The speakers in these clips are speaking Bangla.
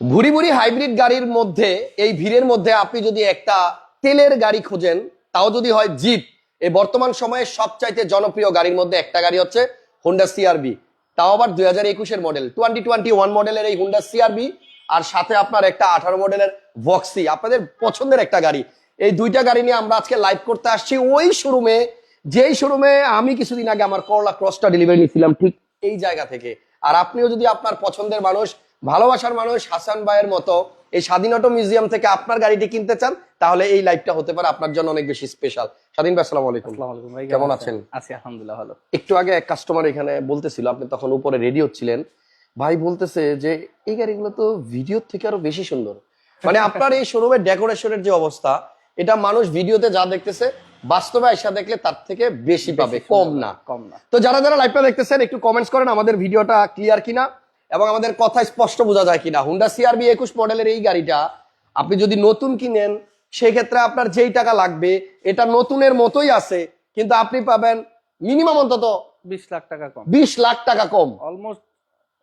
ভুরি ভুরি হাইব্রিড গাড়ির মধ্যে, এই ভিড়ের মধ্যে আপনি যদি একটা তেলের গাড়ি খোঁজেন, তাও যদি হয় জিপ এই বর্তমান সময়ে সবচাইতে জনপ্রিয় গাড়ির মধ্যে একটা গাড়ি হচ্ছে হোন্ডা সিআরবি তাও আবার দুই হাজার একুশের মডেল টোয়েন্টি টোয়েন্টি ওয়ান মডেলের এই হোন্ডা সিআরবি আর সাথে আপনার একটা আঠারো মডেলের ভক্সি আপনাদের পছন্দের একটা গাড়ি। এই দুইটা গাড়ি নিয়ে আমরা আজকে লাইভ করতে আসছি ওই শোরুমে যেই শোরুমে আমি কিছুদিন আগে আমার করলা ক্রসটা ডেলিভারি নিয়েছিলাম ঠিক এই জায়গা থেকে। আর আপনিও যদি আপনার পছন্দের মানুষ ভালোবাসার মানুষ হাসান ভাইয়ের মতো এই স্বাধীন অটো মিউজিয়াম থেকে আপনার গাড়িটি কিনতে চান তাহলে এই লাইভটা হতে পারে আপনার জন্য অনেক বেশি স্পেশাল স্বাধীন ভাই আসসালামু আলাইকুম। ভাই কেমন আছেন? আছি আলহামদুলিল্লাহ ভালো। একটু আগে এক কাস্টমার এখানে বলতেছিল আপনি তখন উপরে রেডি হচ্ছিলেন ভাই বলতেছে যে এই গাড়িগুলো তো ভিডিও থেকে আরও বেশি সুন্দর। মানে আপনার এই শোরুমের ডেকোরেশনের যে অবস্থা এটা মানুষ ভিডিওতে যা দেখতেছে বাস্তবে আইসা দেখলে তার থেকে বেশি পাবে কম না। কম না। তো যারা যারা লাইভটা দেখতেছেন একটু কমেন্টস করেন আমাদের ভিডিওটা ক্লিয়ার কিনা। এবং আমাদের কথা স্পষ্ট বোঝা যায় কিনা। হুন্ডা সিআরবি একুশ মডেলের এই গাড়িটা আপনি যদি নতুন কিনেন সেক্ষেত্রে আপনার যেই টাকা লাগবে এটা নতুনের মতোই আছে কিন্তু আপনি পাবেন মিনিমাম অন্তত বিশ লাখ টাকা কম। বিশ লাখ টাকা কম। অলমোস্ট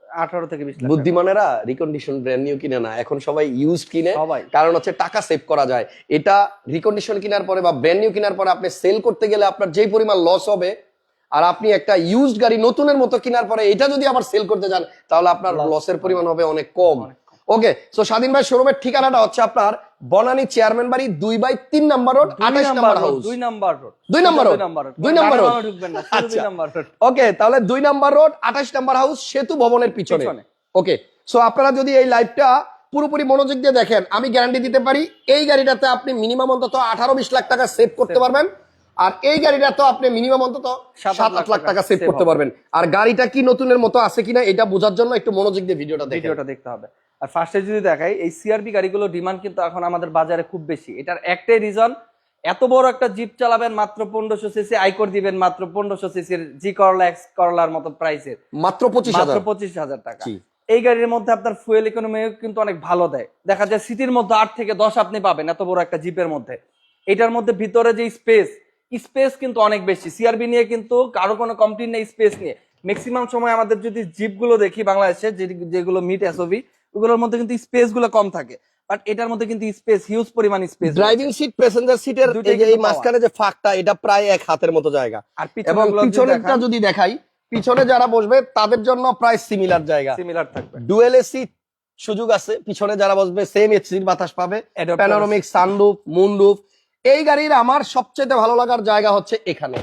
আঠারো থেকে বিশ বুদ্ধিমানেরা রিকন্ডিশন ব্র্যান্ড নিউ কিনে না। এখন সবাই ইউজ কিনে। সবাই। কারণ হচ্ছে টাকা সেভ করা যায়। এটা রিকন্ডিশন কেনার পরে বা ব্র্যান্ড নিউ কেনার পরে আপনি সেল করতে গেলে আপনার যেই পরিমাণ লস হবে আর আপনি একটা ইউজড গাড়ি নতুনের মতো কেনার পরে এটা যদি আবার সেল করতে যান তাহলে আপনার লসের পরিমাণ হবে অনেক কম। ওকে সো স্বাধীন ভাই শোরুমের ঠিকানাটা হচ্ছে আপনার বনানী চেয়ারম্যান বাড়ি দুই বাই তিন নাম্বার রোড আঠাশ নাম্বার হাউস দুই নাম্বার রোড দুই নাম্বার রোড? দুই নাম্বার রোড দুই আচ্ছা। রোড ওকে তাহলে দুই নাম্বার রোড আঠাশ নাম্বার হাউস সেতু ভবনের পিছনে। পিছনে। ওকে সো আপনারা যদি এই লাইভটা পুরোপুরি মনোযোগ দিয়ে দেখেন আমি গ্যারান্টি দিতে পারি এই গাড়িটাতে আপনি মিনিমাম অন্তত আঠারো বিশ লাখ টাকা সেভ করতে পারবেন। আর এই গাড়িটা তো আপনি মিনিমাম অন্তত সাত আট লাখ টাকা সেভ করতে পারবেন। আর গাড়িটা কি নতুনের মতো আছে কিনা এটা বোঝার জন্য একটু মনোযোগ দিয়ে ভিডিওটা ভিডিওটা দেখতে হবে। আর ফার্স্টে যদি দেখাই এই সিআরবি গাড়িগুলো ডিমান্ড কিন্তু এখন আমাদের বাজারে খুব বেশি। এটার একটাই রিজন এত বড় একটা জিপ চালাবেন মাত্র পনেরোশো সিসি আইকর দিবেন মাত্র পনেরোশো সিসির জি করলা এক্স করলার মতো প্রাইসের মাত্র পঁচিশ মাত্র হাজার পঁচিশ হাজার টাকা। এই গাড়ির মধ্যে আপনার ফুয়েল ইকোনমি কিন্তু অনেক ভালো দেয়। দেখা যায় সিটির মধ্যে আট থেকে দশ আপনি পাবেন এত বড় একটা জিপের মধ্যে। এটার মধ্যে ভিতরে যে স্পেস স্পেস কিন্তু অনেক বেশি। সিআরবি নিয়ে কিন্তু কারও কোনো কমপ্লেন নেই স্পেস নিয়ে। ম্যাক্সিমাম সময় আমাদের যদি জিপগুলো দেখি বাংলাদেশে যেগুলো মিট এসওভি ওগুলোর মধ্যে কিন্তু স্পেসগুলো কম থাকে। বাট এটার মধ্যে কিন্তু স্পেস হিউজ পরিমাণ স্পেস ড্রাইভিং সিট প্যাসেঞ্জার সিটের এই মাঝখানে যে ফাঁকটা এটা প্রায় এক হাতের মতো জায়গা। আর পিছনেরটা যদি দেখাই পিছনে যারা বসবে তাদের জন্য প্রায় সিমিলার জায়গা। সিমিলার থাকবে। ডুয়েল এসি সুযোগ আছে। পিছনে যারা বসবে সেম এসির বাতাস পাবে। প্যানোরামিক সানরুফ মুনরুফ এই গাড়ির আমার সবচেয়ে ভালো লাগার জায়গা হচ্ছে এখানে।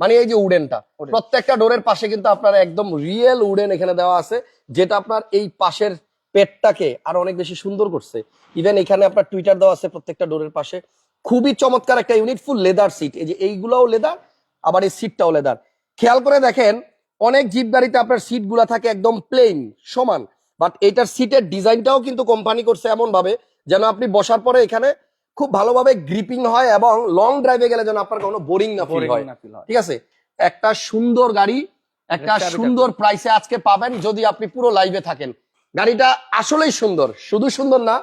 মানে এই যে উডেনটা। প্রত্যেকটা ডোরের পাশে কিন্তু আপনার একদম রিয়েল উডেন এখানে দেওয়া আছে যেটা আপনার এই পাশের পেটটাকে আরও অনেক বেশি সুন্দর করছে। ইভেন এখানে আপনার টুইটার দেওয়া আছে প্রত্যেকটা ডোরের পাশে। খুবই চমৎকার একটা ইউনিট ফুল লেদার সিট এই যে এইগুলাও লেদার আবার এই সিটটাও লেদার খেয়াল করে দেখেন অনেক জিপ গাড়িতে আপনার সিটগুলা থাকে একদম প্লেন সমান। বাট এটার সিটের ডিজাইনটাও কিন্তু কোম্পানি করছে এমন ভাবে যেন আপনি বসার পরে এখানে খুব ভালোভাবে গ্রিপিং হয় এবং লং ড্রাইভে গেলে যেন আপনার কোনো বোরিং না ফিল হয়। ঠিক আছে? একটা সুন্দর গাড়ি একটা সুন্দর প্রাইসে আজকে পাবেন যদি আপনি পুরো লাইভে থাকেন। গাড়িটা আসলেই সুন্দর। শুধু সুন্দর না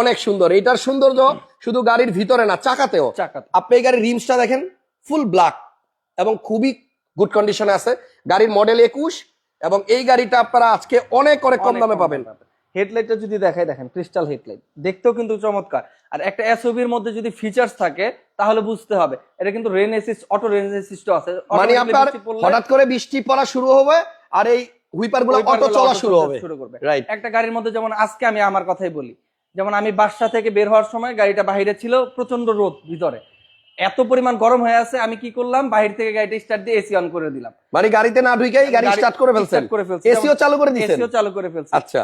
অনেক সুন্দর। এটার সৌন্দর্য শুধু গাড়ির ভিতরে না চাকাতেও। চাকাতে আপনি এই গাড়ির রিমসটা দেখেন ফুল ব্ল্যাক এবং খুবই গুড কন্ডিশনে আছে। গাড়ির মডেল একুশ এবং এই গাড়িটা আপনারা আজকে অনেক অনেক কম দামে পাবেন। হেডলাইটটা যদি দেখাই দেখেন ক্রিস্টাল হেডলাইট। দেখতেও কিন্তু চমৎকার। আর একটা এসওবির মধ্যে যদি ফিচার্স থাকে তাহলে বুঝতে হবে। এটা কিন্তু rain assist auto rain assist আছে মানে আপনার হঠাৎ করে বৃষ্টি পড়া শুরু হবে আর এই হুইপারগুলো অটো চলা শুরু হবে। শুরু করবে। রাইট একটা গাড়ির মধ্যে যেমন আজকে আমি আমার কথাই বলি যেমন আমি বাসা থেকে বের হওয়ার সময় গাড়িটা বাইরে ছিল প্রচণ্ড রোদ ভিতরে। এত পরিমাণ গরম হয়ে আছে আমি কি করলাম? বাইরে থেকে গাড়িটা স্টার্ট দিয়ে এসি অন করে দিলাম। মানে গাড়িতে না ঢুকেই গাড়ি স্টার্ট করে ফেলছেন। এসিও চালু করে দিচ্ছেন। এসিও চালু করে ফেলছি। আচ্ছা।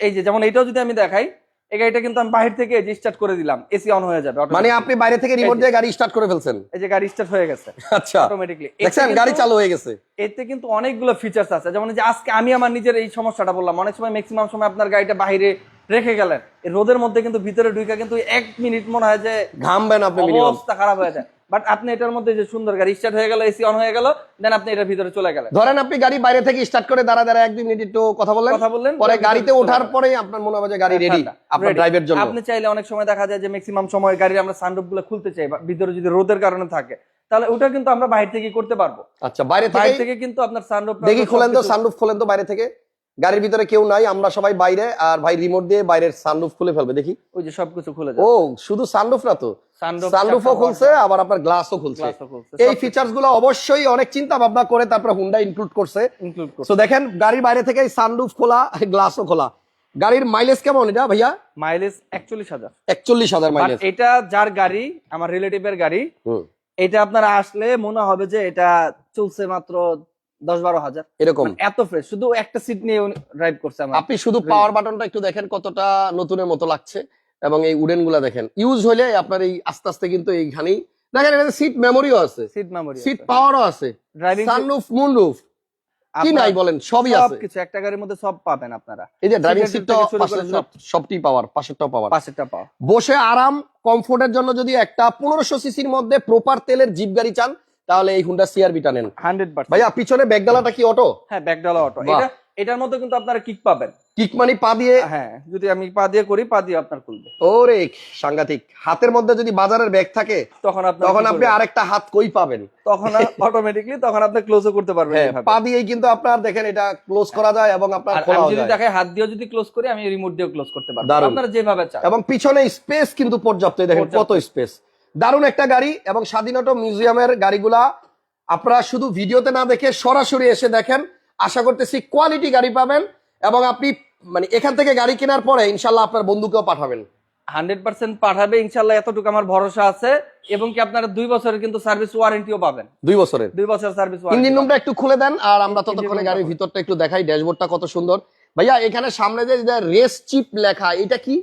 এই যে যেমন এটাও যদি আমি দেখাই এই গাড়িটা কিন্তু আমি বাহির থেকে স্টার্ট করে দিলাম এসি অন হয়ে যাবে মানে আপনি বাইরে থেকে রিমোট দিয়ে গাড়ি স্টার্ট করে ফেলছেন। এই যে গাড়ি স্টার্ট হয়ে গেছে আচ্ছা। অটোমেটিকলি দেখছেন গাড়ি চালু হয়ে গেছে। এতে কিন্তু অনেকগুলো ফিচার্স আছে। যেমন যে আজকে আমি আমার নিজের এই সমস্যাটা বললাম অনেক সময় ম্যাক্সিমাম সময় আপনার গাড়িটা বাইরে রেখে গেলেন। রোদের মধ্যে কিন্তু ভিতরে ঢুকে কিন্তু এক মিনিট মনে হয় যে ঘামবেন আপনি মিনিমাম অবস্থা খারাপ হয়ে যায়। বাট আপনি এটার মধ্যে যে সুন্দর গাড়ি স্টার্ট হয়ে গেল এসি অন হয়ে গেল দেন আপনি এটার ভিতরে চলে গেলেন। ধরেন আপনি গাড়ি বাইরে থেকে স্টার্ট করে দাঁড়া দাঁড়া এক দুই মিনিট একটু কথা বললেন কথা বললেন পরে গাড়িতে ওঠার। পরেই আপনার মনে হবে যে গাড়ি রেডি আপনার ড্রাইভের জন্য। আপনি চাইলে অনেক সময় দেখা যায় যে ম্যাক্সিমাম সময় গাড়ির আমরা সানরুফগুলো খুলতে চাই বা ভিতরে যদি রোদের কারণে থাকে তাহলে ওটা কিন্তু আমরা বাইরে থেকে করতে পারব। আচ্ছা বাইরে থেকে কিন্তু আপনার সানরুফ দেখি খোলেন তো সানরুফ খোলেন তো বাইরে থেকে। গাড়ির ভিতরে কেউ নাই আমরা সবাই বাইরে আর ভাই রিমোট দিয়ে বাইরের সানরুফ খুলে ফেলবে দেখি। ওই যে সবকিছু খুলে ও শুধু সানরুফ না তো? সানরুফও খুলছে আবার আপনার গ্লাসও খুলছে। এই ফিচার্সগুলো অবশ্যই অনেক চিন্তা ভাবনা করে তারপরে হুন্ডা ইনক্লুড করছে। তো দেখেন গাড়ির বাইরে থেকে সানরুফ খোলা গ্লাসও খোলা। গাড়ির মাইলেজ কেমন এটা ভাইয়া? মাইলেজ একচল্লিশ হাজার। একচল্লিশ হাজার মাইলেজ এটা যার গাড়ি আমার রিলেটিভের গাড়ি এটা আপনারা আসলে মনে হবে যে এটা চলছে মাত্র দশ বারো হাজার। এরকম? মানে এত ফ্রেশ শুধু একটা সিট নিয়ে ড্রাইভ করছে আমার। আপনি শুধু পাওয়ার বাটনটা একটু দেখেন কতটা নতুনের মতো লাগছে এবং এই উডেনগুলা দেখেন। ইউজ হলে আপনার এই আস্তে আস্তে কিন্তু এইখানেই দেখেন এটাতে সিট মেমোরিও আছে। সিট মেমোরি সিট পাওয়ারও আছে। ড্রাইভিং সানরুফ মুনরুফ কি নাই বলেন সবই আছে। কিছু একটা গাড়ির মধ্যে সব পাবেন আপনারা। এই যে ড্রাইভিং সিটটা। সবটি পাওয়ার পাশেরটাও পাওয়ার পাশেরটা পাও বসে আরাম কমফোর্টের জন্য যদি একটা পনেরোশো সিসির মধ্যে প্রপার তেলের জিপ গাড়ি চান তাহলে এই হুন্ডা সিআরবিটা নেন। Hundred percent. ভাইয়া পিছনে ব্যাগডালাটা কি অটো? হ্যাঁ ব্যাকডালা অটো। এটা এটার মধ্যে কিন্তু আপনারা কিক পাবেন। কিকমানি পা দিয়ে? হ্যাঁ যদি আমি পা দিয়ে করি পা দিয়ে আপনার খুলবে। ওরে সাংঘাতিক। হাতের মধ্যে যদি বাজারের ব্যাগ থাকে তখন আপনার তখন আপনি আরেকটা হাত কই পাবেন? তখন অটোমেটিকলি তখন আপনি ক্লোজও করতে পারবেন হ্যাঁ পা দিয়েই কিন্তু আপনার দেখেন এটা ক্লোজ করা যায় এবং আপনার আমি খোলাও যদি যায়। দেখাই হাত দিয়েও যদি ক্লোজ করি আমি রিমোট দিয়েও ক্লোজ করতে পারব। আপনারা যেভাবে চান। এবং পিছনে স্পেস কিন্তু পর্যাপ্ত দেখেন। কত স্পেস দারুণ একটা গাড়ি এবং স্বাধীনতা মিউজিয়ামের গাড়িগুলা আপনারা শুধু ভিডিওতে না দেখে সরাসরি এসে দেখেন। আশা করতেছি কোয়ালিটি গাড়ি পাবেন এবং আপনি মানে এখান থেকে গাড়ি কেনার পরে ইনশাল্লাহ আপনার বন্ধুকেও পাঠাবেন। হান্ড্রেড পার্সেন্ট পাঠাবে ইনশাল্লাহ এতটুকু আমার ভরসা আছে এবং কি আপনারা দুই বছরের কিন্তু সার্ভিস ওয়ারেন্টিও পাবেন। দুই বছরের। দুই বছর সার্ভিস ইঞ্জিন রুমটা একটু খুলে দেন আর আমরা ততক্ষণে গাড়ির ভিতরটা একটু দেখাই ড্যাশবোর্ডটা কত সুন্দর। ভাইয়া এখানে সামনে যে রেস চিপ লেখা এটা কি?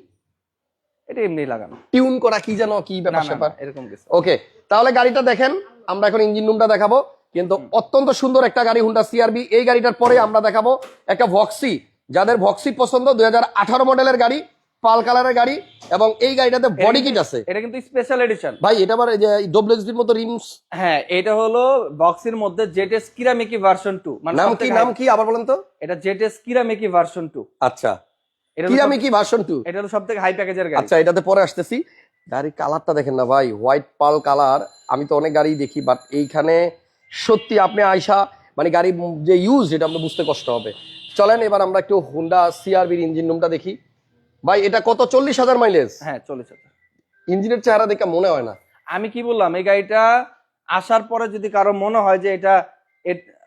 এটা এমনি লাগানো। টিউন করা কি যেন কি ব্যাপার স্যাপার? এরকম কিছু ওকে তাহলে গাড়িটা দেখেন আমরা এখন ইঞ্জিন রুমটা দেখাবো কিন্তু অত্যন্ত সুন্দর একটা গাড়ি হুন্ডা সিআরবি এই গাড়িটার পরে আমরা দেখাবো একটা ভক্সি যাদের ভক্সি পছন্দ দুই মডেলের গাড়ি পাল কালারের গাড়ি এবং এই গাড়িটাতে বডি কিট আছে। এটা কিন্তু স্পেশাল এডিশন ভাই এটা আবার যে ডব্লিউএক্সডির মতো রিমস হ্যাঁ এটা হলো বক্সের মধ্যে জেটেস কিরামিকি ভার্সন টু মানে নাম কি নাম কি আবার বলেন তো? এটা জেটেস কিরামিকি ভার্সন টু আচ্ছা। এটা কি আমি কি ভার্সন টু এটা হলো সব থেকে হাই প্যাকেজের গাড়ি। আচ্ছা এটাতে পরে আসতেছি। গাড়ির কালারটা দেখেন না ভাই হোয়াইট পাল কালার আমি তো অনেক গাড়ি দেখি বাট এইখানে সত্যি আপনি আয়সা মানে গাড়ি যে ইউজ এটা আমরা বুঝতে কষ্ট হবে। চলেন এবার আমরা একটু হুন্ডা সিআরবির ইঞ্জিন রুমটা দেখি। ভাই এটা কত? চল্লিশ হাজার মাইলেজ হ্যাঁ চল্লিশ হাজার। ইঞ্জিনের চেহারা দেখে মনে হয় না। আমি কি বললাম এই গাড়িটা আসার পরে যদি কারও মনে হয় যে এটা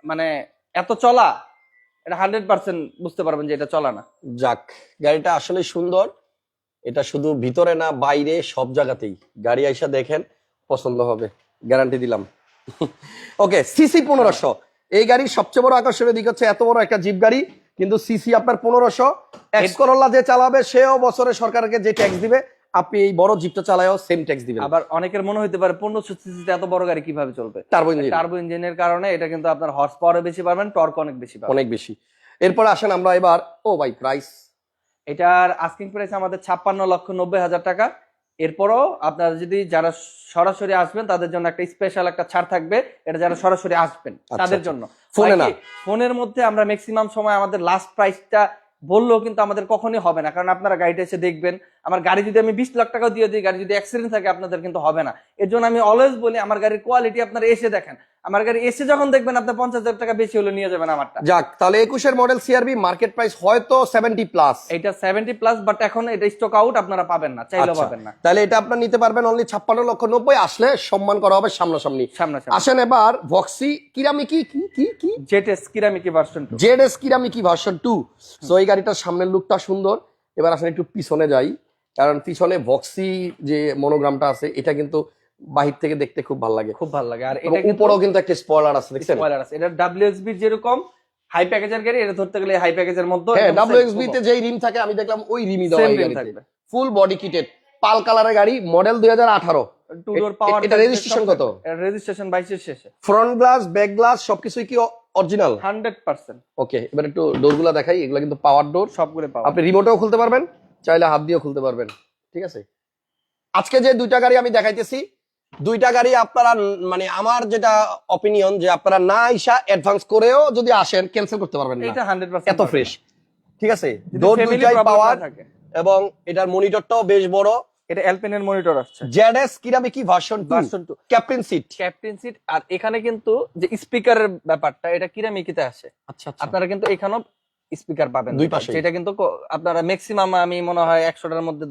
মানে এত চলা এটা হান্ড্রেড পার্সেন্ট বুঝতে পারবেন যে এটা চলা না। যাক গাড়িটা আসলে সুন্দর। এটা শুধু ভিতরে না বাইরে সব জায়গাতেই। গাড়ি আইসা দেখেন পছন্দ হবে। গ্যারান্টি দিলাম। ওকে সিসি পনেরোশো। এই গাড়ির সবচেয়ে বড় আকর্ষণীয় দিক হচ্ছে এত বড় একটা জিপ গাড়ি কিন্তু সিসি আপনার পনেরোশো। এক্স করোলা যে চালাবে সেও বছরে সরকারকে যে ট্যাক্স দিবে আপনি এই বড় জিপটা চালায়ও সেম ট্যাক্স দিবেন। আবার অনেকের মনে হইতে পারে পনেরোশো সিসিতে এত বড় গাড়ি কীভাবে চলবে? টার্বো ইঞ্জিন টার্বো ইঞ্জিনের কারণে এটা কিন্তু আপনার হর্স পাওয়ারে বেশি পাবেন টর্ক অনেক বেশি পাবেন। অনেক বেশি। এরপরে আসেন আমরা এবার ও ভাই প্রাইস এটার আস্কিং প্রাইস আমাদের ছাপ্পান্ন লক্ষ নব্বই হাজার টাকা। এরপরও আপনারা যদি যারা সরাসরি আসবেন তাদের জন্য একটা স্পেশাল একটা ছাড় থাকবে। এটা যারা সরাসরি আসবেন তাদের আচ্ছা। জন্য। ফোনে না। ফোনের মধ্যে আমরা ম্যাক্সিমাম সময় আমাদের লাস্ট প্রাইসটা বললেও কিন্তু আমাদের কখনই হবে না। কারণ আপনারা গাড়িটা এসে দেখবেন, আমার গাড়ি যদি আমি বিশ লাখ টাকা দিয়ে দিই, গাড়ি যদি অ্যাক্সিডেন্ট থাকে আপনাদের কিন্তু হবে না। এর জন্য আমি অলওয়েজ বলি, আমার গাড়ির কোয়ালিটি আপনারা এসে দেখেন। আমার গাড়ি এসে যখন দেখবেন আপনি পঞ্চাশ হাজার টাকা বেশি হলে নিয়ে যাবেন আমারটা। যাক তাহলে একুশের মডেল সিআরবি মার্কেট প্রাইস হয়তো সেভেন্টি প্লাস এটা সেভেন্টি প্লাস বাট এখন এটা স্টক আউট আপনারা পাবেন না চাইলেও আচ্ছা। পাবেন না। তাহলে এটা আপনার নিতে পারবেন অনলি ছাপ্পান্ন লক্ষ নব্বই আসলে সম্মান করা হবে সামনাসামনি। সামনাসামনি। আসেন এবার ভক্সি কিরামিকি কি কি কি? জেটেস কিরামিকি ভার্সন টু জেড এস কিরামিকি ভার্সন টু সো এই গাড়িটার সামনের লুকটা সুন্দর। এবার আসেন একটু পিছনে যাই। কারণ পিছনে ভক্সি যে মনোগ্রামটা আছে এটা কিন্তু বাহির থেকে দেখতে খুব ভালো লাগে। খুব ভালো লাগে। আর এটা উপরেও কিন্তু একটা স্পয়লার আছে দেখছেন? Spoiler আছে। এটা ডাব্লিউএসবি যেরকম হাই প্যাকেজের গাড়ি এটা ধরতে গেলে হাই প্যাকেজের মধ্যে হ্যাঁ ডাব্লিউএক্সবি তে যেই রিম থাকে আমি দেখলাম ওই রিমই দেওয়া এই গাড়িতে ফুল বডি কিটেড পাল কালারের গাড়ি মডেল দুই হাজার আঠারো। টু ডোর পাওয়ার এটা registration কত? রেজিস্ট্রেশন 22 এর শেষে। ফ্রন্ট গ্লাস ব্যাক গ্লাস সবকিছুই কি অরিজিনাল 100% ওকে এবার একটু ডোরগুলো দেখাই এগুলো কিন্তু পাওয়ার ডোর সবগুলো পাওয়া আপনি রিমোটেও খুলতে পারবেন চাইলে হাত দিয়েও খুলতে পারবেন ঠিক আছে? আজকে যে দুইটা গাড়ি আমি দেখাইতেছি দুইটা গাড়ি আপনারা মানে আমার যেটা অপিনিয়ন যে আপনারা না আইসা অ্যাডভান্স করেও যদি আসেন ক্যান্সেল করতে পারবেন না। এটা 100% এত ফ্রেশ ঠিক আছে? ডোর দুইটাই পাওয়ার এবং এটার মনিটরটাও বেশ বড়। এটা মনিটর আসছে। ZS কিরামিকি version version 2 captain seat captain seat আর এখানে কিন্তু যে স্পিকারের ব্যাপারটা এটা কিরামিকিতে আসে? আচ্ছা আপনারা কিন্তু এখানেও স্পিকার পাবেন। দুই। পাশেই। যেটা কিন্তু আপনারা ম্যাক্সিমাম আমি মনে হয় একশোটার মধ্যে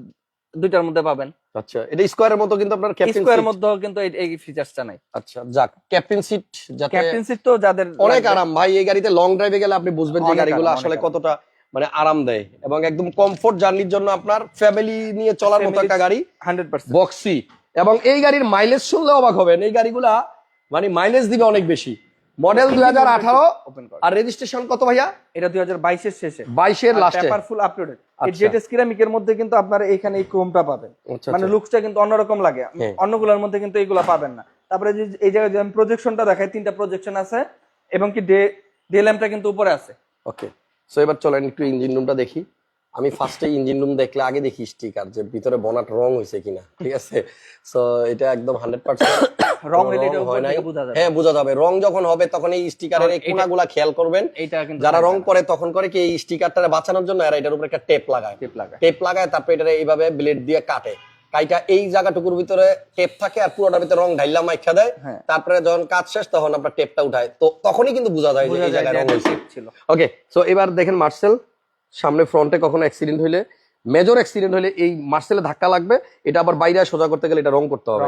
দুইটার মধ্যে পাবেন। আচ্ছা এটা স্কোয়ারের মতো কিন্তু আপনার ক্যাপ্টেন স্কোয়ার মধ্যেও কিন্তু এই- ফিচারসটা নাই। আচ্ছা যাক ক্যাপ্টেন সিট যাতে ক্যাপ্টেন সিট তো যাদের অনেক আরাম। ভাই এই গাড়িতে লং ড্রাইভে গেলে আপনি বুঝবেন যে গাড়িগুলো আসলে কতটা মানে আরাম দেয় এবং একদম কমফোর্ট জার্নির জন্য আপনার ফ্যামিলি নিয়ে চলার মতো একটা গাড়ি 100% বক্সি এবং এই গাড়ির মাইলেজ শুনলে অবাক হবেন। এই গাড়িগুলা মানে মাইলেজ দিবে অনেক বেশি। মডেল দুই হাজার আঠারো। আর রেজিস্ট্রেশন কত ভাইয়া? এটা 2022 এর শেষে। বাইশের লাস্টে পেপার ফুল আপলোডেড এই আচ্ছা। জেটেস সিরামিকের মধ্যে কিন্তু আপনারা এখানে এই ক্রোমটা পাবেন। আচ্ছা, মানে আচ্ছা। লুকসটা কিন্তু অন্যরকম লাগে। হ্যাঁ। অন্যগুলোর মধ্যে কিন্তু পাবেন না। তারপরে যে এই জায়গায় প্রজেকশনটা তিনটা প্রজেকশন আছে এবং কি ডে ডে ল্যাম্পটা কিন্তু উপরে আছে। ওকে সো এবার চলেন একটু ইঞ্জিন রুমটা দেখি। আমি ফার্স্টে ইঞ্জিন রুম দেখলে আগে দেখি স্টিকার যে ভিতরে বনাট রং হয়েছে কিনা ঠিক আছে? সো এটা একদম হান্ড্রেড পার্সেন্ট রং যাবে। হ্যাঁ বোঝা যাবে। রং যখন হবে তখন এই স্টিকারের এই কোনাগুলা খেয়াল করবেন। যারা রং করে তখন করে কি এই স্টিকারটা বাঁচানোর জন্য এরা এটার উপরে একটা টেপ লাগায়। টেপ লাগায়। টেপ লাগায় তারপরে এটা এইভাবে ব্লেড দিয়ে কাটে। কাইটা এই জায়গাটুকুর ভিতরে টেপ থাকে আর পুরোটার ভিতরে রং ঢাইলা মাইখা দেয়। হ্যাঁ। তারপরে যখন কাজ শেষ তখন আপনার টেপটা উঠায়। তো তখনই কিন্তু বোঝা যায় যে এই জায়গায় রং হয়েছে ওকে সো এবার দেখেন মার্সেল সামনে ফ্রন্টে কখনো অ্যাক্সিডেন্ট হইলে মেজর অ্যাক্সিডেন্ট হলে এই মার্সেলে ধাক্কা লাগবে এটা আবার বাইরে সোজা করতে গেলে এটা রং করতে হবে।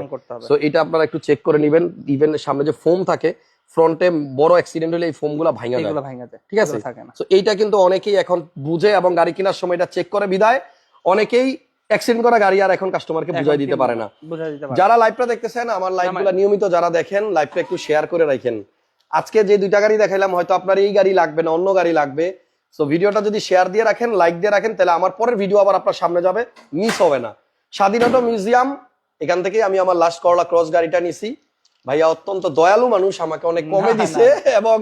সো এটা আপনারা একটু চেক করে নেবেন ইভেন সামনে যে ফোম থাকে ফ্রন্টে বড় অ্যাক্সিডেন্ট হলে এই ফোমগুলা ভাঙা যায়। যায়। ঠিক আছে? সো এইটা কিন্তু অনেকেই এখন বুঝে এবং গাড়ি কেনার সময় এটা চেক করে বিদায়। অনেকেই অ্যাক্সিডেন্ট করা গাড়ি আর এখন কাস্টমারকে বুঝাই দিতে পারে না। যারা লাইভটা দেখতেছেন আমার লাইভগুলো নিয়মিত যারা দেখেন লাইভটা একটু শেয়ার করে রাখেন। আজকে যে দুইটা গাড়ি দেখাইলাম হয়তো আপনার এই গাড়ি লাগবে না অন্য গাড়ি লাগবে। সো ভিডিওটা যদি শেয়ার দিয়ে রাখেন লাইক দিয়ে রাখেন তাহলে আমার পরের ভিডিও আবার আপনার সামনে যাবে মিস হবে না। স্বাধীনতা মিউজিয়াম এখান থেকে আমি আমার লাস্ট করলা ক্রস গাড়িটা নিছি। ভাইয়া অত্যন্ত দয়ালু মানুষ আমাকে অনেক কমে দিছে এবং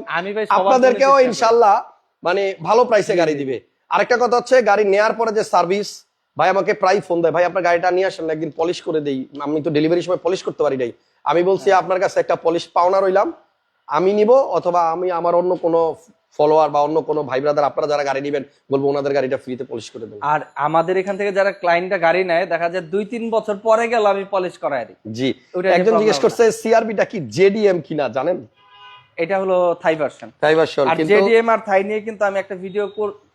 আপনাদেরকেও ইনশাল্লাহ মানে ভালো প্রাইসে গাড়ি দিবে। আরেকটা কথা হচ্ছে গাড়ি নেয়ার পরে যে সার্ভিস ভাই আমাকে প্রায় ফোন দেয় ভাই আপনার গাড়িটা নিয়ে আসেন একদিন পলিশ করে দেই। আমি তো ডেলিভারির সময় পলিশ করতে পারি নাই। আমি বলছি হ্যাঁ। আপনার কাছে একটা পলিশ পাওনা রইলাম আমি নিব অথবা আমি আমার অন্য কোনো ফলোয়ার বা অন্য কোনো ভাই ব্রাদার আপনারা যারা গাড়ি নেবেন বলব ওনাদের গাড়িটা ফ্রিতে পলিশ করে দেবেন। আর আমাদের এখান থেকে যারা ক্লায়েন্টটা গাড়ি নেয় দেখা যায় দুই তিন বছর পরে গেল আমি পলিশ করাই দিই। জি একজন জিজ্ঞেস করছে সিআরবিটা কি জেডিএম কিনা জানেন? এটা হলো থাই ভার্সন তাই ভার্সন আর জেডিএম আর থাই নিয়ে কিন্তু আমি একটা ভিডিও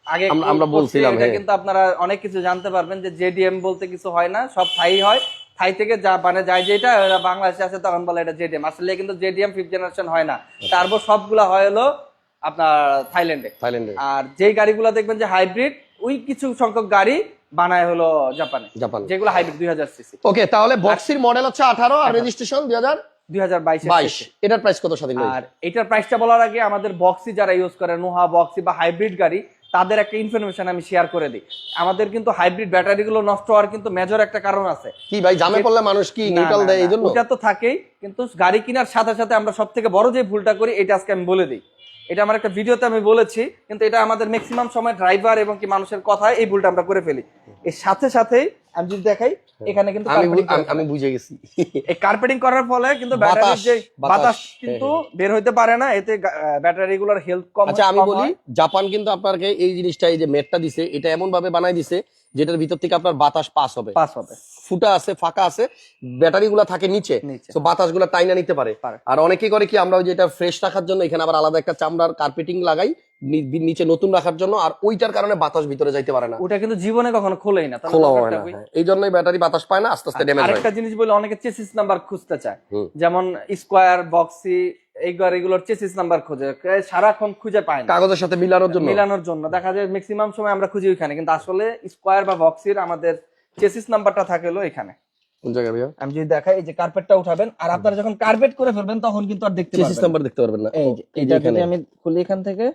আগে আমরা- বলছিলাম, এটা হ্যাঁ। কিন্তু আপনারা অনেক কিছু জানতে পারবেন যে জেডিএম বলতে কিছু হয় না সব থাই হয়। থাই থেকে যা মানে যায় যেটা বাংলাদেশে আছে তখন বলে এটা জেডিএম আসলে কিন্তু জেডিএম ফিফথ জেনারেশন হয় না। তারপর সবগুলা হয় হলো আপনার থাইল্যান্ডে। থাইল্যান্ডে। আর যেই গাড়িগুলো দেখবেন যে হাইব্রিড ওই কিছু সংখ্যক গাড়ি বানায় হলো জাপানে জাপান। যেগুলো হাইব্রিড দুই হাজার সিসি ওকে তাহলে বক্সির মডেল হচ্ছে আঠারো আর রেজিস্ট্রেশন দুই হাজার এটার প্রাইস কত স্বাধীন আর এটার প্রাইসটা বলার আগে আমাদের বক্সি যারা ইউজ করে নোহা বক্সি বা হাইব্রিড গাড়ি তাদের একটা ইনফরমেশন আমি শেয়ার করে দিই। আমাদের কিন্তু হাইব্রিড ব্যাটারিগুলো নষ্ট হওয়ার কিন্তু মেজর একটা কারণ আছে। কি ভাই জামে পড়লে মানুষ কি নিউট্রাল দেয় এই না, ওটা তো থাকেই কিন্তু গাড়ি কেনার সাথে সাথে আমরা সব থেকে বড় যে ভুলটা করি এটা আজকে আমি বলে দিই। এটা আমার একটা ভিডিওতে আমি বলেছি, কিন্তু এটা আমাদের ম্যাক্সিমাম সময় ড্রাইভার এবং কি মানুষের কথায় এই ভুলটা আমরা করে ফেলি। এর সাথে সাথেই আমি যদি দেখাই এখানে কিন্তু আমি বুঝে গেছি। এই কার্পেটিং করার ফলে কিন্তু ব্যাটারির যে বাতাস, হ্যাঁ, কিন্তু বের হইতে পারে না এতে ব্যাটারি গুলোর হেলথ কম আচ্ছা আমি বলি জাপান কিন্তু আপনাকে এই জিনিসটা এই যে মেটটা দিছে এটা এমন ভাবে বানাই দিছে যেটার ভিতর থেকে আপনার বাতাস পাস হবে। পাস হবে। ফুটা আছে ফাঁকা আছে ব্যাটারি গুলা থাকে নিচে। তো বাতাসগুলা টাইনা নিতে পারে। আর অনেকে করে কি আমরা ওই যেটা ফ্রেশ রাখার জন্য এখানে আবার আলাদা একটা চামড়ার কার্পেটিং লাগাই নিচে নতুন রাখার জন্য আর ওইটার কারণে বাতাস ভিতরে যাইতে পারে না। ওটা কিন্তু জীবনে কখনো খোলেই না খোলা হয় না হ্যাঁ। এই জন্যই ব্যাটারি বাতাস পায় না আস্তে আস্তে ড্যামেজ হয়। আরেকটা জিনিস বলে অনেকে চেসিস নাম্বার খুঁজতে চায়। যেমন স্কোয়ার বক্সি এই গাড়িগুলোর চেসিস নাম্বার খোঁজে। সারাক্ষণ খুঁজে পায় না। কাগজের সাথে মিলানোর জন্য? মিলানোর জন্য। দেখা যায় ম্যাক্সিমাম সময় আমরা খুঁজি ওইখানে কিন্তু আসলে স্কোয়ার বা বক্সির আমাদের চেসিস নাম্বারটা থাকে হলো এখানে। কোন জায়গায় ভাইয়া? আমি যদি দেখাই এই যে কার্পেটটা উঠাবেন আর আপনারা যখন কার্পেট করে ফেলবেন তখন কিন্তু আর দেখতে পারবেন। নাম্বার দেখতে পারবেন না। এই যে এটা যদি আমি খুলি এখান থেকে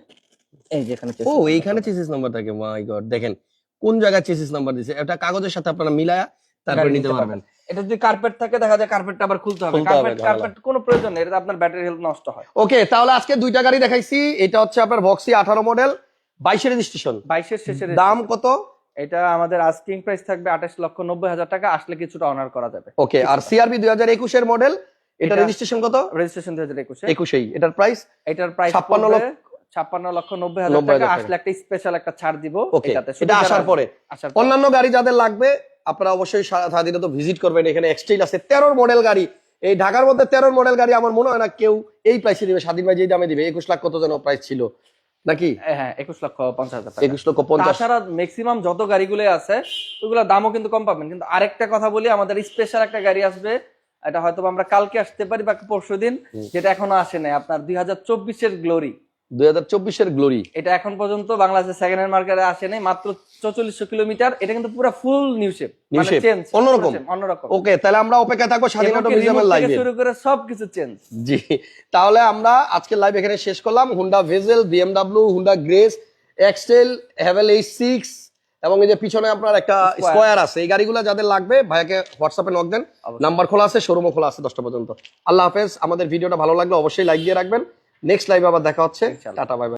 এই যে এখানে ও এইখানে চেসিস নাম্বার থাকে মাই গড দেখেন কোন জায়গায় চেসিস নাম্বার দিছে? এটা কাগজের সাথে আপনারা মিলায়া তারপরে নিতে পারবেন। এটা যদি কার্পেট থাকে দেখা যায় কার্পেটটা আবার খুলতে হবে। কার্পেট কার্পেট কোনো প্রয়োজন নেই এটা আপনার ব্যাটারি হেলথ নষ্ট হয়। ওকে তাহলে আজকে দুইটা গাড়ি দেখাইছি। এটা হচ্ছে আপনার ভক্সি আঠারো মডেল বাইশে রেজিস্ট্রেশন বাইশের শেষের দাম কত? এটা আমাদের আস্কিং প্রাইস থাকবে আঠাশ লক্ষ নব্বই হাজার টাকা আসলে কিছুটা অনার করা যাবে। ওকে আর সিআরবি দুই হাজার একুশের মডেল এটা রেজিস্ট্রেশন কত? রেজিস্ট্রেশন দুই হাজার একুশে। একুশেই। এটার প্রাইস এটার প্রাইস 56 56 লক্ষ- লক্ষ ছাপ্পান্ন লক্ষ নব্বই হাজার টাকা। আসলে একটা স্পেশাল একটা ছাড় দিব এটা আসার পরে। অন্যান্য গাড়ি যাদের লাগবে আপনারা অবশ্যই স্বাধীনত ভিজিট করবেন। এখানে এক্সটেইল আছে তেরোর মডেল গাড়ি। এই ঢাকার মধ্যে তেরোর মডেল গাড়ি আমার মনে হয় না কেউ এই প্রাইসে দিবে। স্বাধীন ভাই যেই দামে দিবে একুশ লাখ কত যেন প্রাইস ছিল। নাকি? হ্যাঁ একুশ লক্ষ পঞ্চাশ হাজার একুশ লক্ষ পঞ্চাশ। তাছাড়া ম্যাক্সিমাম যত গাড়িগুলো আছে ওইগুলো দামও কিন্তু কম পাবেন। কিন্তু আরেকটা কথা বলি আমাদের স্পেশাল একটা গাড়ি আসবে। এটা হয়তো আমরা কালকে আসতে পারি বা পরশু দিন যেটা এখনও আসে নাই। আপনার দুই হাজার চব্বিশের গ্লোরি দুই হাজার চব্বিশের গ্লোরি এটা এখন পর্যন্ত বাংলাদেশের সেকেন্ড হ্যান্ড মার্কেটে আসে নাই মাত্র চৌচল্লিশশো কিলোমিটার। এটা কিন্তু পুরো full new shape New shape, অন্যরকম। অন্যরকম। ওকে তাহলে আমরা অপেক্ষায় থাকব স্বাধীনতা এমনকি মিউজিয়ামের লাইভে শুরু করে সবকিছু চেঞ্জ জি তাহলে আমরা আজকের লাইভ এখানে শেষ করলাম। Honda Vezel BMW Honda Grace Axela Haval H six এবং এই যে পিছনে আপনার একটা। স্কোয়ার আছে। এই গাড়িগুলো যাদের লাগবে ভাইয়াকে হোয়াটসঅ্যাপে নক দেন। নাম্বার খোলা আছে শোরুমও খোলা আছে দশটা পর্যন্ত। আল্লাহ হাফেজ। আমাদের ভিডিওটা ভালো লাগলে অবশ্যই লাইক দিয়ে রাখবেন। নেক্সট লাইভে আবার দেখা হচ্ছে। Tata bye bye